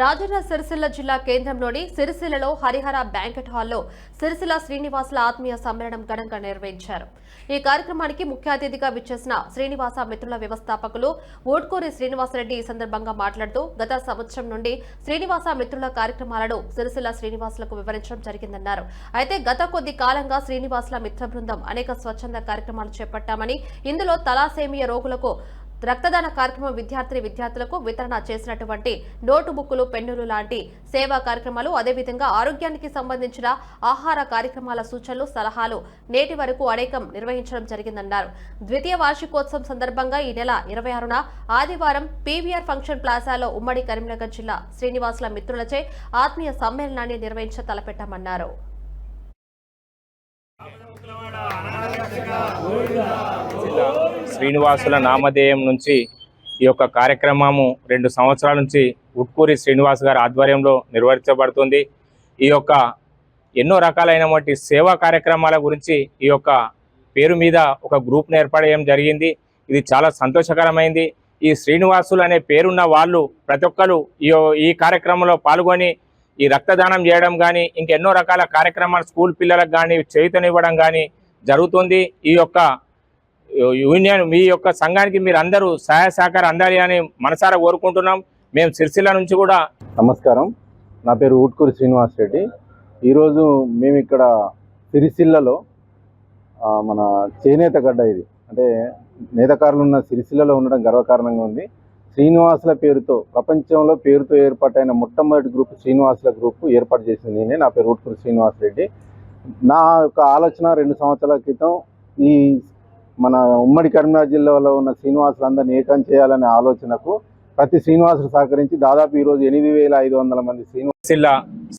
రాజన్న సిరిసిల్ల జిల్లా కేంద్రంలోని సిరిసిల్లలో హరిహర బ్యాంకెట్ హాల్లో సిరిసిల్ల శ్రీనివాసుల ఆత్మీయ సమ్మేళనం ఘనంగా నిర్వహించారు. ఈ కార్యక్రమానికి ముఖ్య అతిథిగా విచ్చేసిన శ్రీనివాస మిత్రుల వ్యవస్థాపకులు ఓట్కూరి శ్రీనివాసరెడ్డి ఈ సందర్భంగా మాట్లాడుతూ గత సంవత్సరం నుండి శ్రీనివాస మిత్రుల కార్యక్రమాలను సిరిసిల్ల శ్రీనివాసులకు వివరించడం జరిగిందన్నారు. అయితే గత కొద్ది కాలంగా శ్రీనివాసుల మిత్ర బృందం అనేక స్వచ్ఛంద కార్యక్రమాలు చేపట్టామని ఇందులో తలాసేమియా రోగులకు రక్తదాన కార్యక్రమం విద్యార్థిని విద్యార్థులకు వితరణ చేసినటువంటి నోటు బుక్కులు పెన్నులు లాంటి సేవా కార్యక్రమాలు అదేవిధంగా ఆరోగ్యానికి సంబంధించిన ఆహార కార్యక్రమాల సూచనలు సలహాలు నేటి వరకు అనేకం నిర్వహించడం జరిగిందన్నారు. ద్వితీయ వార్షికోత్సవం సందర్భంగా ఈ నెల ఇరవై ఆరున ఆదివారం పీవీఆర్ ఫంక్షన్ ప్లాజాలో ఉమ్మడి కరీంనగర్ జిల్లా శ్రీనివాసుల మిత్రులచే ఆత్మీయ సమ్మేళనాన్ని నిర్వహించ తలపెట్టామన్నారు. శ్రీనివాసుల నామధేయం నుంచి ఈ యొక్క కార్యక్రమము రెండు సంవత్సరాల నుంచి ఉట్కూరి శ్రీనివాస్ గారి ఆధ్వర్యంలో నిర్వహించబడుతుంది. ఈ యొక్క ఎన్నో రకాలైనటువంటి సేవా కార్యక్రమాల గురించి ఈ యొక్క పేరు మీద ఒక గ్రూప్ను ఏర్పడేయడం జరిగింది. ఇది చాలా సంతోషకరమైంది. ఈ శ్రీనివాసులు అనే పేరున్న వాళ్ళు ప్రతి ఒక్కరు ఈ ఈ కార్యక్రమంలో పాల్గొని ఈ రక్తదానం చేయడం కానీ ఇంకెన్నో రకాల కార్యక్రమాలు స్కూల్ పిల్లలకు కానీ చేయుతనివ్వడం కానీ జరుగుతుంది. ఈ యొక్క యూనియన్ మీ యొక్క సంఘానికి మీరు అందరూ సహాయ సహకారం అందాలి అని మనసారా కోరుకుంటున్నాం. మేము సిరిసిల్ల నుంచి కూడా నమస్కారం. నా పేరు ఊట్కూరి శ్రీనివాస్ రెడ్డి. ఈరోజు మేము ఇక్కడ సిరిసిల్లలో మన చేనేత గడ్డ ఇది. అంటే నేతకారులు ఉన్న సిరిసిల్లలో ఉండడం గర్వకారణంగా ఉంది. శ్రీనివాసుల పేరుతో ప్రపంచంలో పేరుతో ఏర్పాటైన మొట్టమొదటి గ్రూప్ శ్రీనివాసుల గ్రూప్ ఏర్పాటు చేసింది నేనే. నా పేరు ఊట్కూరి శ్రీనివాస్ రెడ్డి. నా యొక్క ఆలోచన రెండు సంవత్సరాల క్రితం ఈ మన ఉమ్మడి కరీంనగర్ జిల్లాలో ఉన్న శ్రీనివాసులందరినీ ఏకం చేయాలనే ఆలోచనకు ప్రతి శ్రీనివాసులు సహకరించి దాదాపు ఈరోజు ఎనిమిది వేల ఐదు వందల మంది శ్రీనివాస జిల్లా